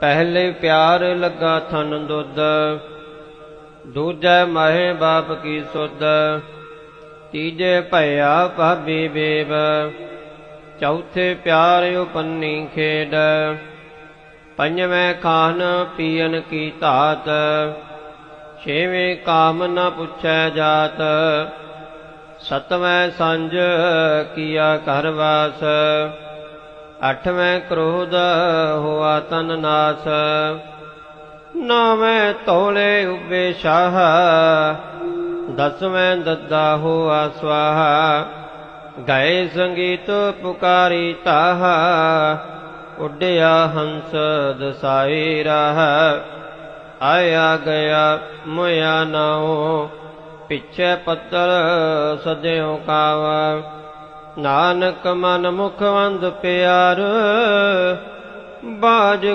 ਪਹਿਲੇ ਪਿਆਰ ਲੱਗਾ ਥਨ ਦੁੱਧ, ਦੂਜੈ ਮਹਿ ਬਾਪ ਕੀ ਸੁਧ, ਤੀਜੇ ਭਇਆ ਭਾਬੀ ਬੇਬ, ਚੌਥੇ ਪਿਆਰ ਉਪੰਨੀ ਖੇਡ, ਪੰਜਵੇਂ ਖਾਨ ਪੀਨ ਕੀ ਧਾਤ, ਛੇਵੇਂ ਕਾਮ ਨ ਪੁੱਛੈ ਜਾਤ, ਸਤਵੇਂ ਸੰਜ ਕੀਆ ਘਰ ਵਾਸ। ਅਠਵੇਂ ਕ੍ਰੋਧ ਹੋਆ ਤਨ ਨਾਸ, ਨੌਵੇਂ ਤੋਲੇ ਉਬੇ ਸ਼ਾਹ, ਦਸਵੇਂ ਦੱਦਾ ਹੋਆ ਸਵਾਹਾ, ਗਏ ਸੰਗੀਤ ਪੁਕਾਰੀ ਤਾਹ, ਉੱਡਿਆ ਹੰਸ ਦਸਾਈ ਰਾਹ, ਆਇਆ ਗਿਆ ਮੋਇਆ ਨਾਉ, ਪਿੱਛੇ ਪੱਤਰ ਸਦਿਓ ਕਾਵਾ ਨਾਨਕ ਮਨ ਮੁਖ ਵੰਦ ਪਿਆਰ ਬਾਜ